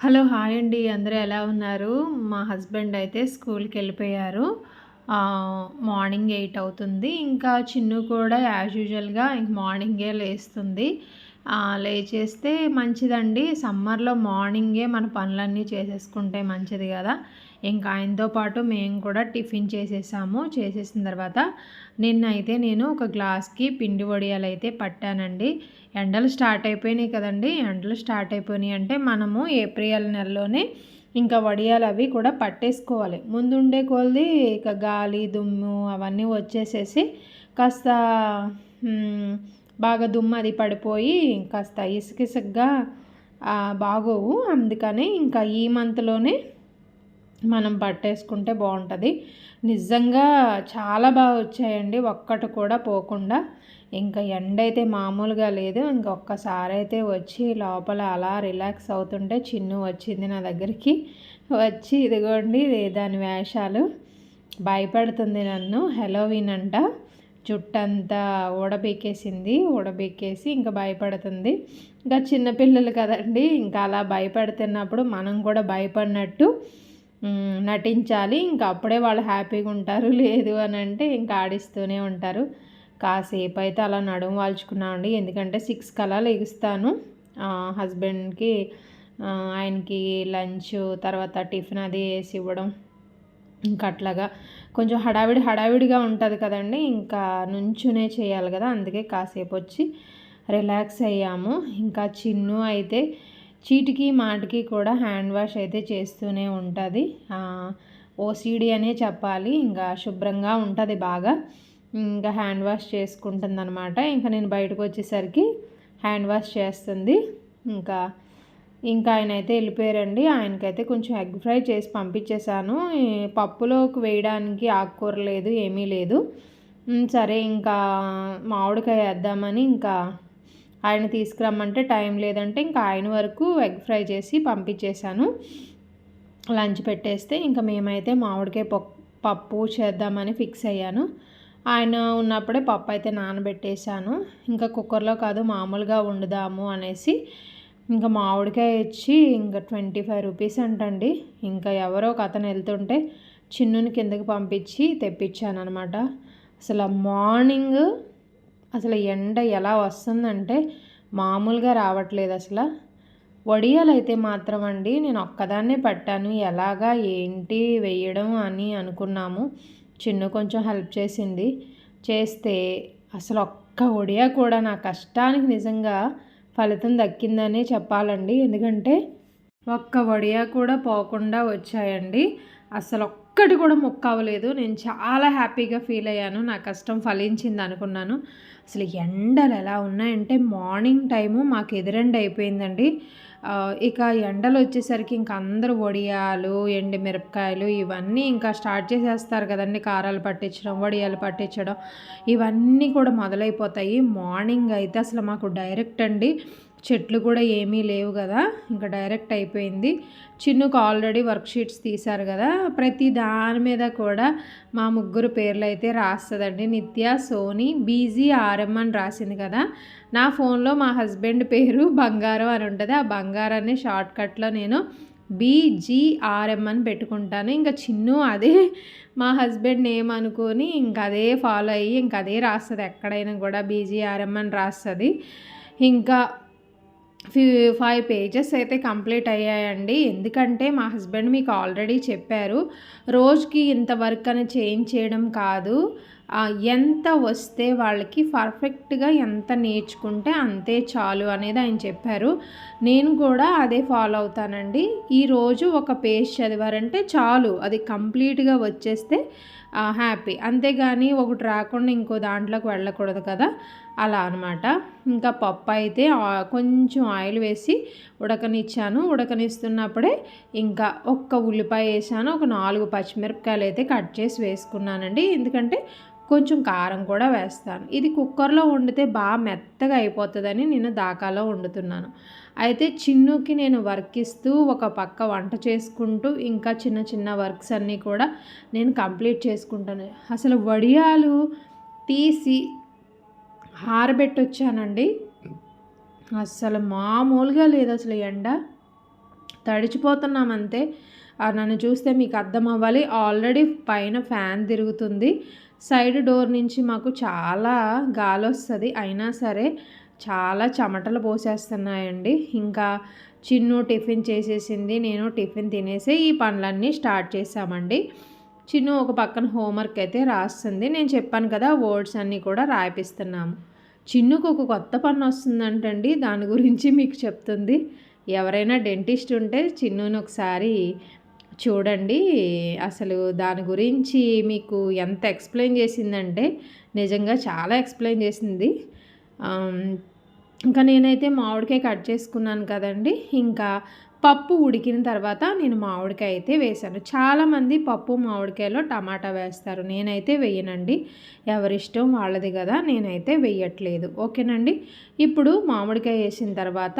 Hello hi అండి. అందరూ ఎలా ఉన్నారు? మా హస్బెండ్ అయితే స్కూల్కి వెళ్ళిపోయారు. మార్నింగ్ ఎయిట్ అవుతుంది. ఇంకా చిన్ను కూడా యాజ్ యూజువల్గా ఇంక మార్నింగే లేస్తుంది. లేచేస్తే మంచిదండి. సమ్మర్లో మార్నింగే మన పనులన్నీ చేసేసుకుంటే మంచిది కదా. ఇంకా ఆయనతో పాటు మేము కూడా టిఫిన్ చేసేసాము. చేసేసిన తర్వాత నిన్నైతే నేను ఒక గ్లాస్కి పిండి వడియాలు అయితే పట్టానండి. ఎండలు స్టార్ట్ అయిపోయినాయి కదండి. ఎండలు స్టార్ట్ అయిపోయినాయి అంటే మనము ఏప్రిల్ నెలలోనే ఇంకా వడియాలు అవి కూడా పట్టేసుకోవాలి. ముందుండే కొలది ఇక గాలి దుమ్ము అవన్నీ వచ్చేసేసి కాస్త బాగా దుమ్ము అది పడిపోయి కాస్త ఇసుకిసుగ్గా బాగోవు. అందుకని ఇంకా ఈ మంత్లోనే మనం పట్టేసుకుంటే బాగుంటుంది. నిజంగా చాలా బాగా వచ్చాయండి. ఒక్కటి కూడా పోకుండా. ఇంకా ఎండ అయితే మామూలుగా లేదు. ఇంకొకసారి అయితే వచ్చి లోపల అలా రిలాక్స్ అవుతుంటే చిన్ను వచ్చింది నా దగ్గరికి. వచ్చి ఇదిగోండి దాని వేషాలు. భయపడుతుంది నన్ను. హెలోవిన్ అంట జుట్టంతా ఊడబీకేసింది ఊడబీకేసి ఇంకా భయపడుతుంది. ఇంకా చిన్నపిల్లలు కదండి. ఇంకా అలా భయపడుతున్నప్పుడు మనం కూడా భయపడినట్టు నటించాలి. ఇంకా అప్పుడే వాళ్ళు హ్యాపీగా ఉంటారు. లేదు అని అంటే ఇంకా ఆడిస్తూనే ఉంటారు. కాసేపు అయితే అలా నడుము వాల్చుకున్నామండి ఎందుకంటే సిక్స్ కలా లెగుస్తాను. హస్బెండ్కి ఆయనకి లంచ్ తర్వాత టిఫిన్ అది వేసి ఇవ్వడం. ఇంకా అట్లాగా కొంచెం హడావిడి హడావిడిగా ఉంటుంది కదండి. ఇంకా నుంచునే చేయాలి కదా. అందుకే కాసేపు వచ్చి రిలాక్స్ అయ్యాము. ఇంకా చిన్ను అయితే చీటికి మాటికి కూడా హ్యాండ్ వాష్ అయితే చేస్తూనే ఉంటుంది. ఓసీడీ అనే చెప్పాలి. ఇంకా శుభ్రంగా ఉంటుంది బాగా. ఇంకా హ్యాండ్ వాష్ చేసుకుంటుంది అనమాట ఇంకా నేను బయటకు వచ్చేసరికి హ్యాండ్ వాష్ చేస్తుంది. ఇంకా ఇంకా ఆయన అయితే వెళ్ళిపోయారండి. ఆయనకైతే కొంచెం ఎగ్ ఫ్రై చేసి పంపించేశాను. పప్పులోకి వేయడానికి ఆకుకూర లేదు ఏమీ లేదు. సరే ఇంకా మామిడికాయ వేద్దామని ఇంకా ఆయన తీసుకురమ్మంటే టైం లేదంటే ఇంకా ఆయన వరకు ఎగ్ ఫ్రై చేసి పంపించేశాను. లంచ్ పెట్టేస్తే ఇంకా మేమైతే మామిడికాయ పప్పు పప్పు చేద్దామని ఫిక్స్ అయ్యాను. ఆయన ఉన్నప్పుడే పప్పు అయితే నానబెట్టేశాను. ఇంకా కుక్కర్లో కాదు మామూలుగా వండుదాము అనేసి ఇంకా మామిడికాయ ఇచ్చి ఇంకా ట్వంటీ ఫైవ్ రూపీస్ అంటండి. ఇంకా ఎవరో ఒక అతను వెళ్తుంటే చిన్నుని కిందకి పంపించి తెప్పించాను అనమాట అసలు మార్నింగ్ అసలు ఎండ ఎలా వస్తుందంటే మామూలుగా రావట్లేదు అసలు. వడియాలు అయితే మాత్రం అండి నేను ఒక్కదాన్నే పట్టాను. ఎలాగా ఏంటి వేయడం అని అనుకున్నాము. చిన్న కొంచెం హెల్ప్ చేసింది. చేస్తే అసలు ఒక్క ఒడియా కూడా నా కష్టానికి నిజంగా ఫలితం దక్కిందనే చెప్పాలండి. ఎందుకంటే ఒక్క వడియా కూడా పోకుండా వచ్చాయండి. అసలు ఒక్కటి కూడా ముక్క అవ్వలేదు నేను చాలా హ్యాపీగా ఫీల్ అయ్యాను. నా కష్టం ఫలించింది అనుకున్నాను. అసలు ఎండలు ఎలా ఉన్నాయంటే మార్నింగ్ టైము మాకు ఎదురెండ అయిపోయిందండి. ఇక ఎండలు వచ్చేసరికి ఇంకా అందరూ వడియాలు ఎండి మిరపకాయలు ఇవన్నీ ఇంకా స్టార్ట్ చేసేస్తారు కదండి. కారాలు పట్టించడం వడియాలు పట్టించడం ఇవన్నీ కూడా మొదలైపోతాయి. మార్నింగ్ అయితే అసలు మాకు డైరెక్ట్ అండి చెట్లు కూడా ఏమీ లేవు కదా ఇంకా డైరెక్ట్ అయిపోయింది. చిన్నుకు ఆల్రెడీ వర్క్షీట్స్ తీశారు కదా ప్రతి దాని మీద కూడా మా ముగ్గురు పేర్లు అయితే రాస్తుందండి. నిత్య సోనీ బీజీ ఆర్ఎం అని రాసింది కదా. నా ఫోన్లో మా హస్బెండ్ పేరు బంగారం అని ఉంటుంది. ఆ బంగారాన్ని షార్ట్కట్లో నేను బీజీఆర్ఎం అని పెట్టుకుంటాను. ఇంకా చిన్ను అదే మా హస్బెండ్ నేమ్ అనుకొని ఇంకా అదే ఫాలో అయ్యి ఇంకా అదే రాస్తుంది. ఎక్కడైనా కూడా బీజీఆర్ఎం అని రాస్తుంది. ఇంకా ఫి ఫైవ్ పేజెస్ అయితే కంప్లీట్ అయ్యాయండి. ఎందుకంటే మా హస్బెండ్ మీకు ఆల్రెడీ చెప్పారు రోజుకి ఇంత వర్క్ అని చేంజ్ చేయడం కాదు. ఎంత వస్తే వాళ్ళకి పర్ఫెక్ట్గా ఎంత నేర్చుకుంటే అంతే చాలు అనేది ఆయన చెప్పారు. నేను కూడా అదే ఫాలో అవుతానండి. ఈరోజు ఒక పేజ్ చదివారంటే చాలు అది కంప్లీట్గా వచ్చేస్తే హ్యాపీ అంతేగాని ఒకటి రాకుండా ఇంకో దాంట్లోకి వెళ్ళకూడదు కదా? అలా అనమాట ఇంకా పప్పు అయితే కొంచెం ఆయిల్ వేసి ఉడకనిచ్చాను. ఉడకనిస్తున్నప్పుడే ఇంకా ఒక్క ఉల్లిపాయ వేసాను. ఒక నాలుగు పచ్చిమిరపకాయలు అయితే కట్ చేసి వేసుకున్నానండి. ఎందుకంటే కొంచెం కారం కూడా వేస్తాను. ఇది కుక్కర్లో వండితే బాగా మెత్తగా అయిపోతుందని నేను దాకాలో వండుతున్నాను. అయితే చిన్నుకి నేను వర్క్ ఇస్తూ ఒక పక్క వంట చేసుకుంటూ ఇంకా చిన్న చిన్న వర్క్స్ అన్నీ కూడా నేను కంప్లీట్ చేసుకుంటాను. అసలు వడియాలు తీసి ఆరబెట్టొచ్చానండి. అసలు మామూలుగా లేదు అసలు ఎండ. తడిచిపోతున్నాం అంతే నన్ను చూస్తే మీకు అర్థం అవ్వాలి ఆల్రెడీ పైన ఫ్యాన్ తిరుగుతుంది. సైడ్ డోర్ నుంచి మాకు చాలా గాలి వస్తుంది అయినా సరే చాలా చెమటలు పోసేస్తున్నాయండి. ఇంకా చిన్ను టిఫిన్ చేసేసింది. నేను టిఫిన్ తినేసి ఈ పనులన్నీ స్టార్ట్ చేశామండి. చిన్ను ఒక పక్కన హోంవర్క్ అయితే రాస్తుంది. నేను చెప్పాను కదా వర్డ్స్ అన్నీ కూడా రాయిపిస్తున్నాము చిన్నుకు ఒక కొత్త పన్ను వస్తుందంటండి. దాని గురించి మీకు చెప్తుంది. ఎవరైనా డెంటిస్ట్ ఉంటే చిన్నుని ఒకసారి చూడండి. అసలు దాని గురించి మీకు ఎంత ఎక్స్ప్లెయిన్ చేసిందంటే నిజంగా చాలా ఎక్స్ప్లెయిన్ చేసింది. ఇంకా నేనైతే మామిడికాయ కట్ చేసుకున్నాను కదండి. ఇంకా పప్పు ఉడికిన తర్వాత నేను మామిడికాయ అయితే వేశాను. చాలామంది పప్పు మామిడికాయలో టమాటా వేస్తారు. నేనైతే వేయనండి. ఎవరిష్టం వాళ్ళది కదా నేనైతే వేయట్లేదు. ఓకేనండి? ఇప్పుడు మామిడికాయ వేసిన తర్వాత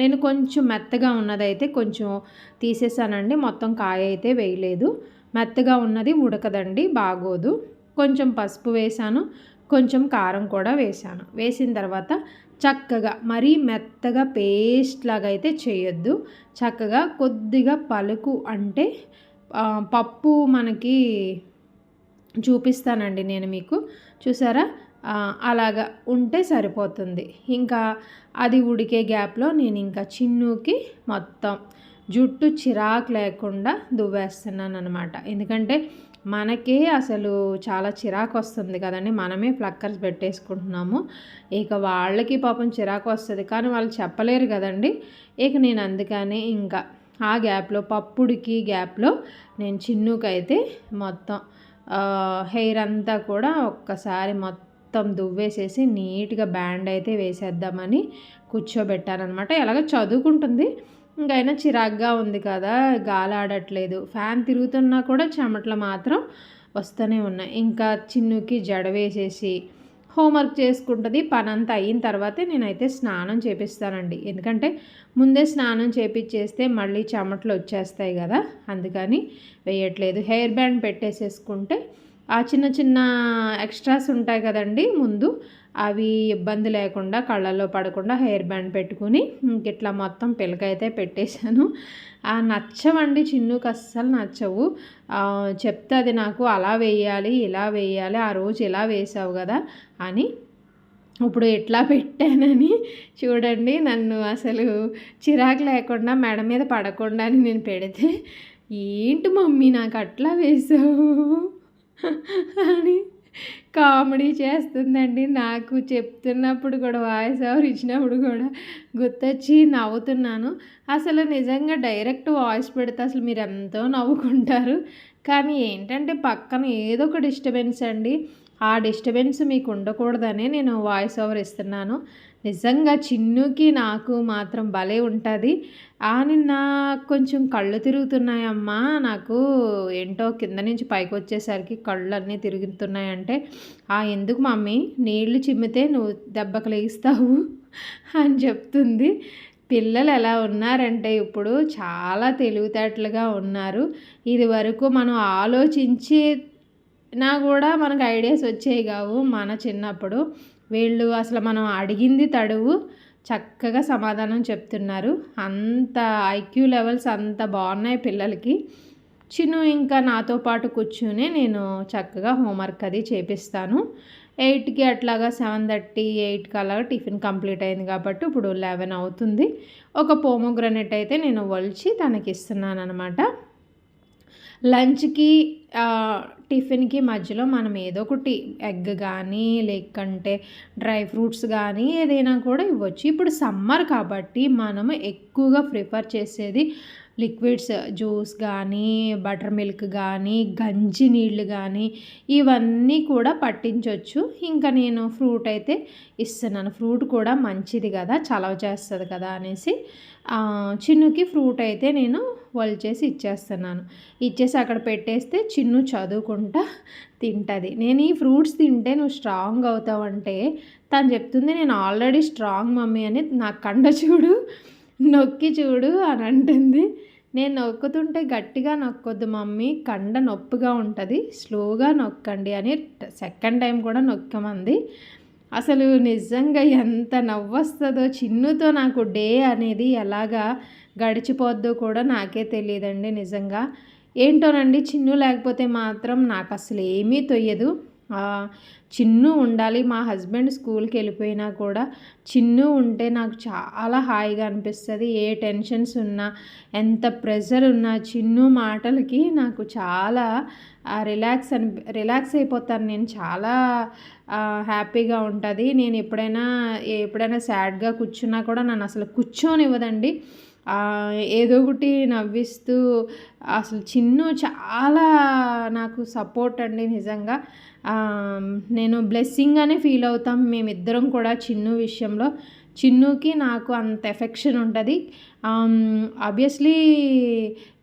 నేను కొంచెం మెత్తగా ఉన్నదైతే కొంచెం తీసేసానండి. మొత్తం కాయ అయితే వేయలేదు. మెత్తగా ఉన్నది ఉడకదండి బాగోదు. కొంచెం పసుపు వేసాను కొంచెం కారం కూడా వేసాను. వేసిన తర్వాత చక్కగా మరీ మెత్తగా పేస్ట్ లాగా అయితే చేయొద్దు. చక్కగా కొద్దిగా పలుకు అంటే పప్పు మనకి చూపిస్తానండి నేను మీకు. చూసారా? అలాగా ఉంటే సరిపోతుంది. ఇంకా అది ఉడికే గ్యాప్లో నేను ఇంకా చిన్నుకి మొత్తం జుట్టు చిరాకు లేకుండా దువ్వేస్తున్నాను అనమాట ఎందుకంటే మనకే అసలు చాలా చిరాకు వస్తుంది కదండి. మనమే ఫ్లక్కర్స్ పెట్టేసుకుంటున్నాము. ఇక వాళ్ళకి పాపం చిరాకు వస్తుంది కానీ వాళ్ళు చెప్పలేరు కదండి. ఇక నేను అందుకనే ఇంకా ఆ గ్యాప్లో పప్పుడికి గ్యాప్లో నేను చిన్నుకైతే మొత్తం హెయిర్ అంతా కూడా ఒక్కసారి మొత్తం మొత్తం దువ్వేసేసి నీట్గా బ్యాండ్ అయితే వేసేద్దామని కూర్చోబెట్టానమాట ఎలాగ చదువుకుంటుంది. ఇంకైనా చిరాగ్గా ఉంది కదా గాలి ఆడట్లేదు ఫ్యాన్ తిరుగుతున్నా కూడా చెమటలు మాత్రం వస్తూనే ఉన్నాయి. ఇంకా చిన్నుకి జడ వేసేసి హోంవర్క్ చేసుకుంటుంది. పని అంతా అయిన తర్వాతే నేనైతే స్నానం చేపిస్తానండి. ఎందుకంటే ముందే స్నానం చేపించేస్తే మళ్ళీ చెమటలు వచ్చేస్తాయి కదా అందుకని వేయట్లేదు. హెయిర్ బ్యాండ్ పెట్టేసేసుకుంటే ఆ చిన్న చిన్న ఎక్స్ట్రాస్ ఉంటాయి కదండి ముందు. అవి ఇబ్బంది లేకుండా కళ్ళల్లో పడకుండా హెయిర్ బ్యాండ్ పెట్టుకుని ఇట్లా మొత్తం పిలకైతే పెట్టేశాను. ఆ నచ్చవండి చిన్నుకు అస్సలు నచ్చవు. చెప్తే అది నాకు అలా వేయాలి ఇలా వేయాలి ఆ రోజు ఇలా వేసావు కదా అని. ఇప్పుడు ఎట్లా పెట్టానని చూడండి నన్ను అసలు చిరాకు లేకుండా మెడ మీద పడకుండా అని నేను పెడితే ఏంటి మమ్మీ నాకు అట్లా వేసావు? అని కామెడీ చేస్తుందండి. నాకు చెప్తున్నప్పుడు కూడా వాయిస్ ఓవర్ ఇచ్చినప్పుడు కూడా గుర్తొచ్చి నవ్వుతున్నాను. అసలు నిజంగా డైరెక్ట్ వాయిస్ పెడితే అసలు మీరు ఎంతో నవ్వుకుంటారు. కానీ ఏంటంటే పక్కన ఏదో ఒక డిస్టర్బెన్స్ అండి. ఆ డిస్టర్బెన్స్ మీకు ఉండకూడదనే నేను వాయిస్ ఓవర్ ఇస్తున్నాను. నిజంగా చిన్నుకి నాకు మాత్రం భలే ఉంటుంది. ఆ నిన్న కొంచెం కళ్ళు తిరుగుతున్నాయమ్మా. నాకు ఏంటో కింద నుంచి పైకి వచ్చేసరికి కళ్ళు అన్నీ తిరుగుతున్నాయంటే ఆ ఎందుకు మమ్మీ? నీళ్ళు చిమ్మితే నువ్వు దెబ్బకు లేస్తావు అని చెప్తుంది. పిల్లలు ఎలా ఉన్నారంటే ఇప్పుడు చాలా తెలివితేటలుగా ఉన్నారు. ఇది వరకు మనం ఆలోచించి నా కూడా మనకు ఐడియాస్ వచ్చేవి కావు మన చిన్నప్పుడు. వీళ్ళు అసలు మనం అడిగింది తడువు చక్కగా సమాధానం చెప్తున్నారు. అంత ఐక్యూ లెవెల్స్ అంత బాగున్నాయి పిల్లలకి. చిన్ను ఇంకా నాతో పాటు కూర్చునే నేను చక్కగా హోంవర్క్ అది చేపిస్తాను. ఎయిట్కి అట్లాగా సెవెన్ థర్టీ ఎయిట్కి అలాగా టిఫిన్ కంప్లీట్ అయింది కాబట్టి ఇప్పుడు లెవెన్ అవుతుంది. ఒక పోమోగ్రనెట్ అయితే నేను వలిచి తనకి ఇస్తున్నాను అనమాట లంచ్కి టిఫిన్కి మధ్యలో మనం ఏదో ఒకటి ఎగ్ కానీ లేకంటే డ్రై ఫ్రూట్స్ కానీ ఏదైనా కూడా ఇవ్వచ్చు. ఇప్పుడు సమ్మర్ కాబట్టి మనం ఎక్కువగా ప్రిఫర్ చేసేది లిక్విడ్స్ జ్యూస్ కానీ బటర్ మిల్క్ కానీ గంజి నీళ్ళు కానీ ఇవన్నీ కూడా పట్టించవచ్చు ఇంకా నేను ఫ్రూట్ అయితే ఇస్తున్నాను. ఫ్రూట్ కూడా మంచిది కదా చలవ చేస్తుంది కదా అనేసి చిన్నుకి ఫ్రూట్ అయితే నేను చేసి ఇచ్చేస్తున్నాను. ఇచ్చేసి అక్కడ పెట్టేస్తే చిన్ను చదువుకుంటా తింటుంది. నేను ఈ ఫ్రూట్స్ తింటే నువ్వు స్ట్రాంగ్ అవుతావంటే తను చెప్తుంది నేను ఆల్రెడీ స్ట్రాంగ్ మమ్మీ అని నా కండ చూడు. నొక్కి చూడు అని అంటుంది. నేను నొక్కుతుంటే గట్టిగా నొక్కొద్దు మమ్మీ కండ నొప్పిగా ఉంటుంది స్లోగా నొక్కండి అని సెకండ్ టైం కూడా నొక్కమంది. అసలు నిజంగా ఎంత నవ్వొస్తుందో చిన్నుతో నాకు డే అనేది ఎలాగా గడిచిపోద్దో కూడా నాకే తెలియదండి నిజంగా. ఏంటోనండి చిన్ను లేకపోతే మాత్రం నాకు అసలు ఏమీ తొయ్యదు. చిన్ను ఉండాలి. మా హస్బెండ్ స్కూల్కి వెళ్ళిపోయినా కూడా చిన్ను ఉంటే నాకు చాలా హాయిగా అనిపిస్తుంది. ఏ టెన్షన్స్ ఉన్నా ఎంత ప్రెషర్ ఉన్నా చిన్ను మాటలకి నాకు చాలా రిలాక్స్ అని రిలాక్స్ అయిపోతాను. నేను చాలా హ్యాపీగా ఉంటుంది. నేను ఎప్పుడైనా ఎప్పుడైనా సాడ్గా కూర్చున్నా కూడా నన్ను అసలు కూర్చోనివ్వదండి. ఏదో ఒకటి నవ్విస్తూ అసలు చిన్ను చాలా నాకు సపోర్ట్ అండి నిజంగా. నేను బ్లెస్సింగ్ అనే ఫీల్ అవుతాం మేమిద్దరం కూడా చిన్ను విషయంలో. చిన్నుకి నాకు అంత ఎఫెక్షన్ ఉంటుంది. ఆబ్వియస్లీ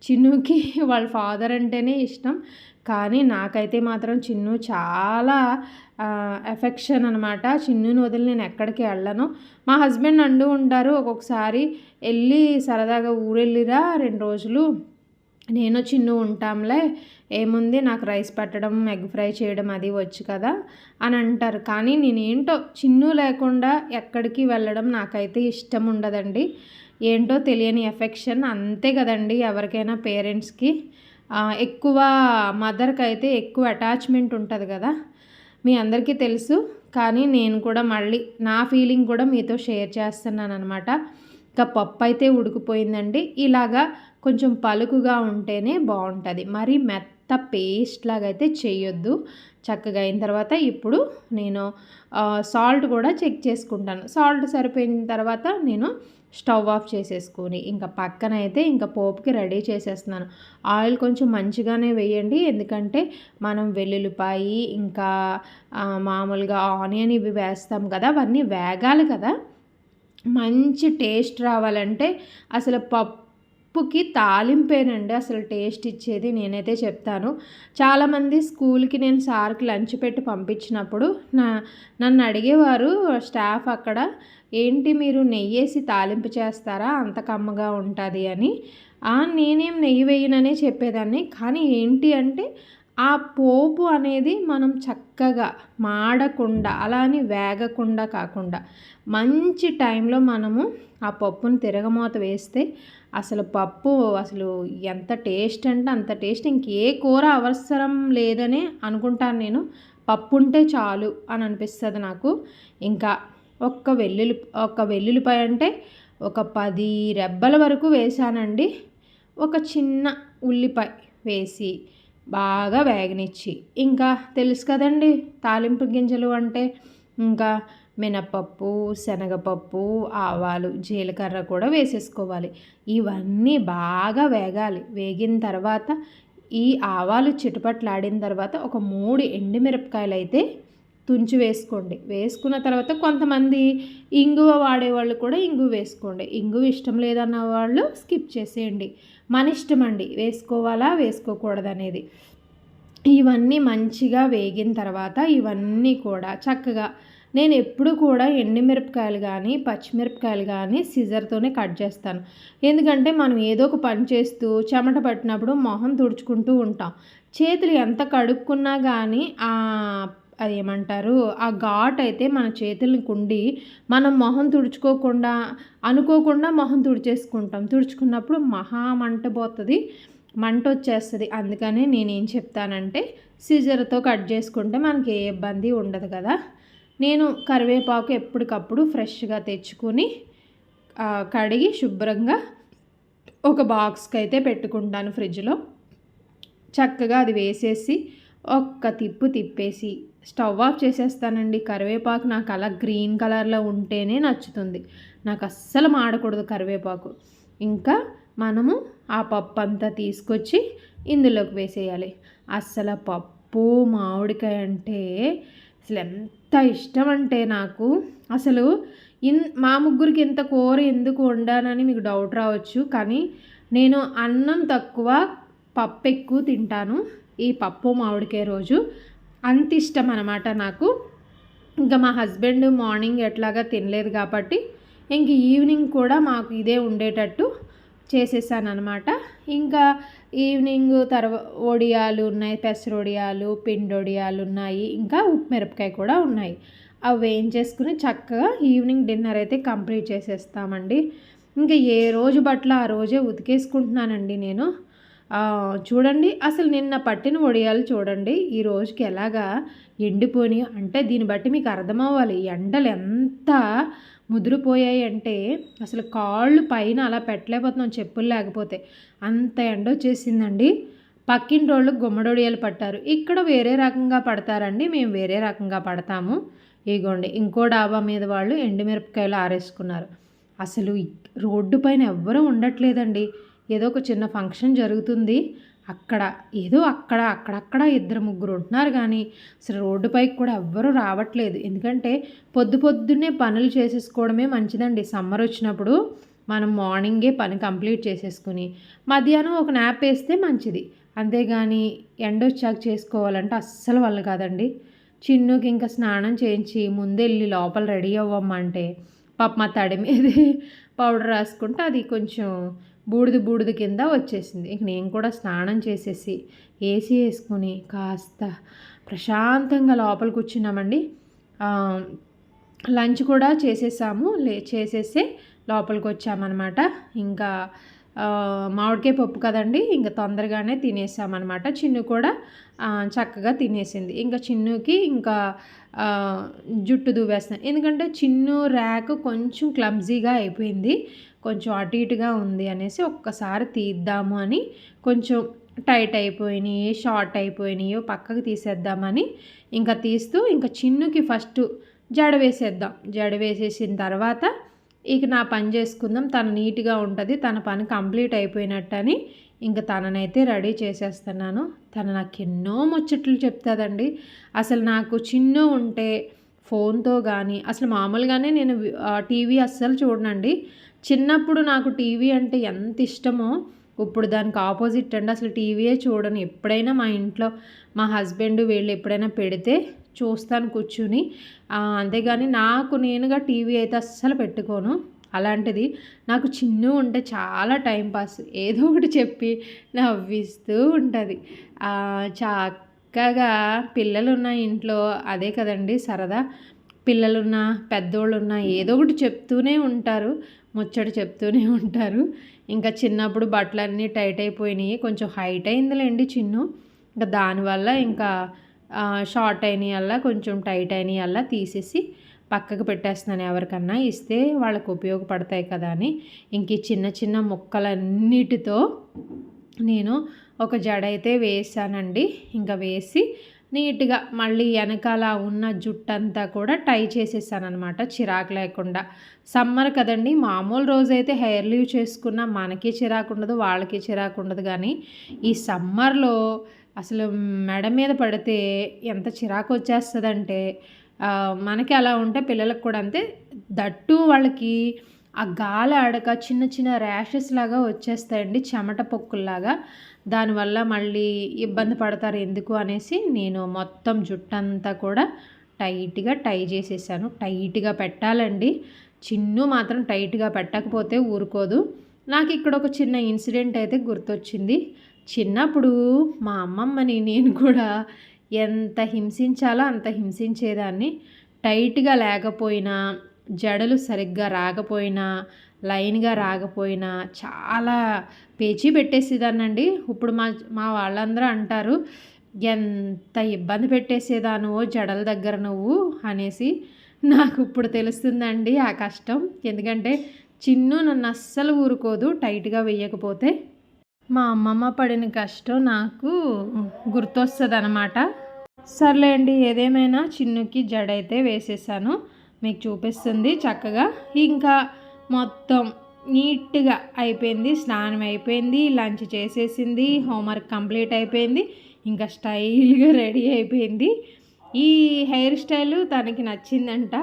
చిన్నుకి వాళ్ళ ఫాదర్ అంటేనే ఇష్టం. కానీ నాకైతే మాత్రం చిన్ను చాలా ఎఫెక్షన్ అనమాట చిన్నుని వదిలి నేను ఎక్కడికి వెళ్ళను. మా హస్బెండ్ అంటూ ఉంటారు ఒక్కొక్కసారి వెళ్ళి సరదాగా ఊరెళ్ళిరా రెండు రోజులు. నేను చిన్ను ఉంటాంలే ఏముంది నాకు రైస్ పెట్టడం ఎగ్ ఫ్రై చేయడం అది వచ్చు కదా అని అంటారు. కానీ నేనేంటో చిన్ను లేకుండా ఎక్కడికి వెళ్ళడం నాకైతే ఇష్టం ఉండదండి. ఏంటో తెలియని ఎఫెక్షన్ అంతే కదండి ఎవరికైనా పేరెంట్స్కి. ఎక్కువ మదర్కి అయితే ఎక్కువ అటాచ్మెంట్ ఉంటుంది కదా. మీ అందరికీ తెలుసు. కానీ నేను కూడా మళ్ళీ నా ఫీలింగ్ కూడా మీతో షేర్ చేస్తున్నాను అనమాట ఇంకా పప్పు అయితే ఉడికిపోయిందండి. ఇలాగా కొంచెం పలుకుగా ఉంటేనే బాగుంటుంది. మరి మెత్త పేస్ట్ లాగా అయితే చేయొద్దు చక్కగా అయిన తర్వాత ఇప్పుడు నేను సాల్ట్ కూడా చెక్ చేసుకుంటాను. సాల్ట్ సరిపోయిన తర్వాత నేను స్టవ్ ఆఫ్ చేసేసుకొని ఇంకా పక్కన అయితే ఇంకా పోపుకి రెడీ చేసేస్తున్నాను. ఆయిల్ కొంచెం మంచిగానే వేయండి. ఎందుకంటే మనం వెల్లుల్లిపాయి ఇంకా మామూలుగా ఆనియన్ ఇవి వేస్తాం కదా అవన్నీ వేగాలి కదా. మంచి టేస్ట్ రావాలంటే అసలు పప్పు ఉప్పుకి తాలింపేనండి అసలు టేస్ట్ ఇచ్చేది నేనైతే చెప్తాను. చాలామంది స్కూల్కి నేను సార్కి లంచ్ పెట్టి పంపించినప్పుడు నా నన్ను అడిగేవారు స్టాఫ్ అక్కడ ఏంటి మీరు నెయ్యేసి తాలింపు చేస్తారా? అంత కమ్మగా ఉంటుంది అని. నేనేం నెయ్యి వేయననే చెప్పేదాన్ని. కానీ ఏంటి అంటే ఆ పోపు అనేది మనం చక్కగా మాడకుండా అలా అని వేగకుండా కాకుండా మంచి టైంలో మనము ఆ పప్పును తిరగమూత వేస్తే అసలు పప్పు అసలు ఎంత టేస్ట్ అంటే అంత టేస్ట్. ఇంకే కూర అవసరం లేదని అనుకుంటాను నేను. పప్పు ఉంటే చాలు అని అనిపిస్తుంది నాకు. ఇంకా ఒక్క వెల్లుల్లి ఒక వెల్లుల్లిపాయ అంటే ఒక పది రెబ్బల వరకు వేసానండి. ఒక చిన్న ఉల్లిపాయ వేసి బాగా వేగనిచ్చి. ఇంకా తెలుసు కదండి తాలింపు గింజలు అంటే ఇంకా మినపప్పు శనగపప్పు ఆవాలు జీలకర్ర కూడా వేసేసుకోవాలి. ఇవన్నీ బాగా వేగాలి. వేగిన తర్వాత ఈ ఆవాలు చిటపట్లాడిన తర్వాత ఒక మూడు ఎండుమిరపకాయలు అయితే తుంచి వేసుకోండి. వేసుకున్న తర్వాత కొంతమంది ఇంగువ వాడేవాళ్ళు కూడా ఇంగువ వేసుకోండి. ఇంగువ ఇష్టం లేదన్న వాళ్ళు స్కిప్ చేసేయండి. మన ఇష్టం అండి. వేసుకోవాలా వేసుకోకూడదనేది ఇవన్నీ మంచిగా వేగిన తర్వాత ఇవన్నీ కూడా చక్కగా నేను ఎప్పుడు కూడా ఎండుమిరపకాయలు కానీ పచ్చిమిరపకాయలు కానీ సిజర్తోనే కట్ చేస్తాను. ఎందుకంటే మనం ఏదో ఒక పని చేస్తూ చెమట పట్టినప్పుడు మొహం తుడుచుకుంటూ ఉంటాం. చేతులు ఎంత కడుక్కున్నా కానీ అది ఏమంటారు? ఆ ఘాట్ అయితే మన చేతుల్ని కుండి మనం మొహం తుడుచుకోకుండా అనుకోకుండా మొహం తుడిచేసుకుంటాం. తుడుచుకున్నప్పుడు మహా మంట పోతుంది మంట వచ్చేస్తుంది. అందుకనే నేనేం చెప్తానంటే సిజర్తో కట్ చేసుకుంటే మనకి ఏ ఇబ్బంది ఉండదు కదా. నేను కరివేపాకు ఎప్పటికప్పుడు ఫ్రెష్గా తెచ్చుకొని కడిగి శుభ్రంగా ఒక బాక్స్కి అయితే పెట్టుకుంటాను ఫ్రిడ్జ్లో. చక్కగా అది వేసేసి ఒక్క తిప్పు తిప్పేసి స్టవ్ ఆఫ్ చేసేస్తానండి. కరివేపాకు నాకు అలా గ్రీన్ కలర్లో ఉంటేనే నచ్చుతుంది. నాకు అస్సలు మాడకూడదు కరివేపాకు. ఇంకా మనము ఆ పప్పు అంతా తీసుకొచ్చి ఇందులోకి వేసేయాలి. అస్సలు పప్పు మామిడికాయ అంటే అసలు ఎంత ఇష్టం అంటే నాకు. అసలు ఇన్ మా ముగ్గురికి ఇంత కూర ఎందుకు వండానని మీకు డౌట్ రావచ్చు కానీ నేను అన్నం తక్కువ పప్పు ఎక్కువ తింటాను ఈ పప్పు మామిడికాయ రోజు. అంత ఇష్టం అనమాట నాకు. ఇంకా మా హస్బెండ్ మార్నింగ్ ఎట్లాగా తినలేదు కాబట్టి ఇంక ఈవినింగ్ కూడా మాకు ఇదే ఉండేటట్టు అనమాట ఇంకా ఈవినింగ్ తర్వా వడియాలు ఉన్నాయి పెసరొడియాలు పిండొడియాలు ఉన్నాయి ఇంకా ఉప్పు మిరపకాయ కూడా ఉన్నాయి. అవి వేయించేసుకుని చక్కగా ఈవినింగ్ డిన్నర్ అయితే కంప్లీట్ చేసేస్తామండి. ఇంకా ఏ రోజు బట్టలు ఆ రోజే ఉతికేసుకుంటున్నానండి నేను. చూడండి అసలు నిన్న పట్టిన వడియాలు చూడండి ఈ రోజుకి ఎలాగా ఎండిపోయి అంటే దీన్ని బట్టి మీకు అర్థమవ్వాలి ఎండలు ఎంత ముదిరిపోయాయి అంటే అసలు కాళ్ళు పైన అలా పెట్టలేకపోతున్నాం చెప్పులు లేకపోతే. అంత ఎండ వచ్చేసిందండి. పక్కింటోళ్ళు గుమ్మడొడియాలు పట్టారు. ఇక్కడ వేరే రకంగా పడతారండి మేము వేరే రకంగా పడతాము. ఇగోండి ఇంకో డాబా మీద వాళ్ళు ఎండుమిరపకాయలు ఆరేసుకున్నారు. అసలు రోడ్డు పైన ఎవ్వరూ ఉండట్లేదండి. ఏదో ఒక చిన్న ఫంక్షన్ జరుగుతుంది. అక్కడ ఏదో అక్కడ అక్కడక్కడ ఇద్దరు ముగ్గురు ఉంటున్నారు కానీ అసలు రోడ్డుపైకి కూడా ఎవ్వరూ రావట్లేదు. ఎందుకంటే పొద్దు పొద్దున్నే పనులు చేసేసుకోవడమే మంచిదండి. సమ్మర్ వచ్చినప్పుడు మనం మార్నింగే పని కంప్లీట్ చేసేసుకుని మధ్యాహ్నం ఒక నాప్ వేస్తే మంచిది. అంతేగాని ఎండ వచ్చాక చేసుకోవాలంటే అస్సలు వల్ల కాదండి. చిన్నుకి ఇంకా స్నానం చేయించి ముందెళ్ళి లోపల రెడీ అవ్వమ్మంటే పాప మా తడి మీద పౌడర్ రాసుకుంటే అది కొంచెం బూడిద బూడిద కింద వచ్చేసింది. ఇంక నేను కూడా స్నానం చేసేసి ఏసీ వేసుకొని కాస్త ప్రశాంతంగా లోపలికి కూర్చున్నామండి లంచ్ కూడా చేసేసాము. లే చేసేసి లోపలికి వచ్చామన్నమాట. ఇంకా మామిడికాయ పప్పు కదండి ఇంకా తొందరగానే తినేసామన్నమాట. చిన్ను కూడా చక్కగా తినేసింది. ఇంకా చిన్నుకి ఇంకా జుట్టు దువ్వేస్తాను ఎందుకంటే చిన్ను ర్యాక్ కొంచెం క్లమ్జీగా అయిపోయింది. కొంచెం అటు ఇటుగా ఉంది అనేసి ఒక్కసారి తీద్దాము అని కొంచెం టైట్ అయిపోయినాయి షార్ట్ అయిపోయినాయో పక్కకు తీసేద్దామని ఇంకా తీస్తూ ఇంకా చిన్నుకి ఫస్ట్ జడ వేసేద్దాం. జడ వేసేసిన తర్వాత ఇక నా పని చేసుకుందాం తను నీట్గా ఉంటుంది తన పని కంప్లీట్ అయిపోయినట్టని ఇంకా తననైతే రెడీ చేసేస్తున్నాను. తను నాకు ఎన్నో ముచ్చట్లు చెప్తుందండి. అసలు నాకు చిన్న ఉంటే ఫోన్తో కానీ అసలు మామూలుగానే నేను టీవీ అస్సలు చూడనండి. చిన్నప్పుడు నాకు టీవీ అంటే ఎంత ఇష్టమో ఇప్పుడు దానికి ఆపోజిట్ అండి. అసలు టీవీయే చూడను. ఎప్పుడైనా మా ఇంట్లో మా హస్బెండ్ వీళ్ళు ఎప్పుడైనా పెడితే చూస్తాను కూర్చుని. అంతేగాని నాకు నేనుగా టీవీ అయితే అస్సలు పెట్టుకోను. అలాంటిది నాకు చిన్న ఉంటే చాలా టైంపాస్ ఏదో ఒకటి చెప్పి నవ్విస్తూ ఉంటుంది. చక్కగా పిల్లలున్న ఇంట్లో అదే కదండి సరదా. పిల్లలున్నా పెద్దోళ్ళున్నా ఏదో ఒకటి చెప్తూనే ఉంటారు ముచ్చట చెప్తూనే ఉంటారు. ఇంకా చిన్నప్పుడు బట్టలన్నీ టైట్ అయిపోయినాయి. కొంచెం హైట్ అయిందిలేండి చిన్ను. ఇంకా దానివల్ల ఇంకా షార్ట్ అయినాయి అలా కొంచెం టైట్ అయినాయి అలా తీసేసి పక్కకు పెట్టేస్తున్నాను ఎవరికన్నా. ఇస్తే వాళ్ళకు ఉపయోగపడతాయి కదా అని. ఇంక చిన్న చిన్న ముక్కలన్నిటితో నేను ఒక జడ అయితే వేసానండి. ఇంకా వేసి నీట్గా మళ్ళీ వెనకాల ఉన్న జుట్టంతా కూడా టై చేసేసానమాట చిరాకు లేకుండా. సమ్మర్ కదండి మామూలు రోజైతే హెయిర్ లీవ్ చేసుకున్న మనకి చిరాకు ఉండదు వాళ్ళకి చిరాకు ఉండదు. కానీ ఈ సమ్మర్లో అసలు మెడ మీద పడితే ఎంత చిరాకు వచ్చేస్తుందంటే మనకి అలా ఉంటే పిల్లలకు కూడా అంతే. దట్టు వాళ్ళకి ఆ గాలి ఆడక చిన్న చిన్న ర్యాషెస్ లాగా వచ్చేస్తాయండి చెమట పొక్కుల్లాగా. దానివల్ల మళ్ళీ ఇబ్బంది పడతారు ఎందుకు అనేసి నేను మొత్తం జుట్టంతా కూడా టైట్గా టై చేసేసాను. టైట్గా పెట్టాలండి. చిన్ను మాత్రం టైట్గా పెట్టకపోతే ఊరుకోదు. నాకు ఇక్కడ ఒక చిన్న ఇన్సిడెంట్ అయితే గుర్తొచ్చింది. చిన్నప్పుడు మా అమ్మమ్మని నేను కూడా ఎంత హింసించాలో అంత హింసించేదాన్ని. టైట్గా లేకపోయినా జడలు సరిగ్గా రాకపోయినా లైన్గా రాకపోయినా చాలా పేచీ పెట్టేసేదానండి ఇప్పుడు మా మా వాళ్ళందరూ అంటారు ఎంత ఇబ్బంది పెట్టేసేదాను జడల దగ్గర నువ్వు? అనేసి. నాకు ఇప్పుడు తెలుస్తుందండి ఆ కష్టం. ఎందుకంటే చిన్ను నన్ను అస్సలు ఊరుకోదు టైట్గా వేయకపోతే. మా అమ్మమ్మ పడిన కష్టం నాకు గుర్తొస్తుంది అనమాట సర్లేండి ఏదేమైనా చిన్నుకి జడైతే వేసేసాను. మీకు చూపిస్తుంది చక్కగా. ఇంకా మొత్తం నీట్గా అయిపోయింది స్నానం అయిపోయింది లంచ్ చేసేసింది హోంవర్క్ కంప్లీట్ అయిపోయింది ఇంకా స్టైల్గా రెడీ అయిపోయింది. ఈ హెయిర్ స్టైల్ తనకి నచ్చిందంట.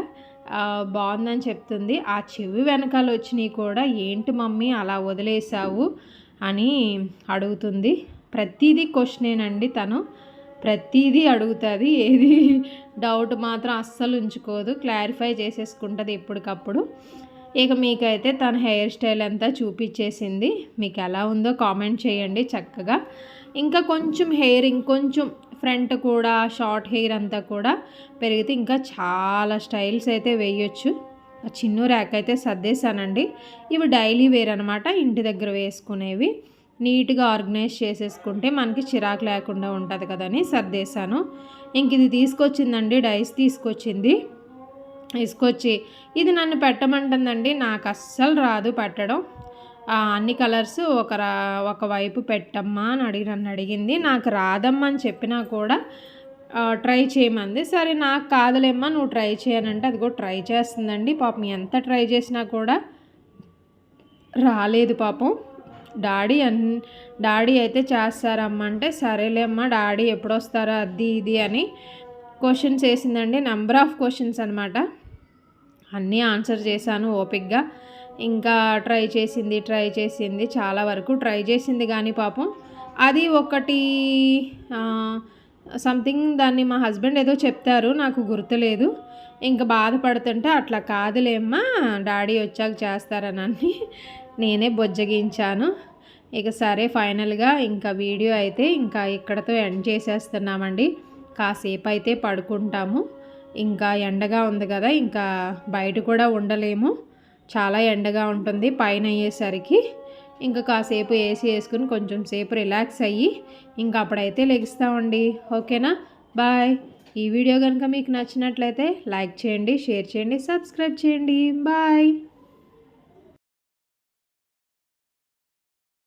బాగుందని చెప్తుంది. ఆ చెవి వెనకాల వచ్చినవి కూడా ఏంటి మమ్మీ అలా వదిలేసావు అని అడుగుతుంది. ప్రతిదీ క్వశ్చనేనండి తను. ప్రతిదీ అడుగుతుంది. ఏది డౌట్ మాత్రం అస్సలు ఉంచుకోదు. క్లారిఫై చేసేసుకుంటుంది ఎప్పటికప్పుడు. ఇక మీకైతే తన హెయిర్ స్టైల్ అంతా చూపించేసింది మీకు ఎలా ఉందో కామెంట్ చేయండి చక్కగా. ఇంకా కొంచెం హెయిర్ ఇంకొంచెం ఫ్రంట్ కూడా షార్ట్ హెయిర్ అంతా కూడా పెరిగితే ఇంకా చాలా స్టైల్స్ అయితే వేయొచ్చు. చిన్న ర్యాక్ అయితే సర్దేశానండి. ఇవి డైలీ వేర్ అనమాట. ఇంటి దగ్గర వేసుకునేవి. నీట్గా ఆర్గనైజ్ చేసేసుకుంటే మనకి చిరాకు లేకుండా ఉంటుంది కదని సర్దేశాను. ఇంక ఇది తీసుకొచ్చిందండి డైస్ తీసుకొచ్చింది. తీసుకొచ్చి ఇది నన్ను పెట్టమంటుందండి నాకు అస్సలు రాదు పెట్టడం. అన్ని కలర్స్ ఒక ఒకవైపు పెట్టమ్మా అని అడిగి నన్ను అడిగింది. నాకు రాదమ్మా అని చెప్పినా కూడా ట్రై చేయమంది. సరే నాకు కాదులేమ్మా నువ్వు ట్రై చేయనంటే అది కూడా ట్రై చేస్తుందండి. పాపం ఎంత ట్రై చేసినా కూడా రాలేదు పాపం. డాడీ అన్ డాడీ అయితే చేస్తారమ్మా అంటే సరేలేమ్మా డాడీ ఎప్పుడు వస్తారో అది ఇది అని క్వశ్చన్స్ వేసిందండి. నెంబర్ ఆఫ్ క్వశ్చన్స్ అనమాట అన్నీ ఆన్సర్ చేశాను ఓపిక్గా ఇంకా ట్రై చేసింది ట్రై చేసింది చాలా వరకు ట్రై చేసింది కానీ పాపం అది ఒకటి సంథింగ్ దాన్ని మా హస్బెండ్ ఏదో చెప్తారు నాకు గుర్తులేదు. ఇంకా బాధపడుతుంటే అట్లా కాదులేమ్మా డాడీ వచ్చాక చేస్తారనని నేనే బొజ్జగించాను. ఇక సరే ఫైనల్గా ఇంకా వీడియో అయితే ఇంకా ఇక్కడతో ఎండ్ చేసేస్తున్నామండి. కాసేపు అయితే పడుకుంటాము. ఇంకా ఎండగా ఉంది కదా ఇంకా బయట కూడా ఉండలేము. చాలా ఎండగా ఉంటుంది పైన అయ్యేసరికి. ఇంకా కాసేపు ఏసీ వేసుకుని కొంచెం సేపు రిలాక్స్ అయ్యి ఇంకా అప్పుడైతే లెగిస్తామండి. ఓకేనా? బాయ్. ఈ వీడియో కనుక మీకు నచ్చినట్లయితే లైక్ చేయండి షేర్ చేయండి సబ్స్క్రైబ్ చేయండి. బాయ్.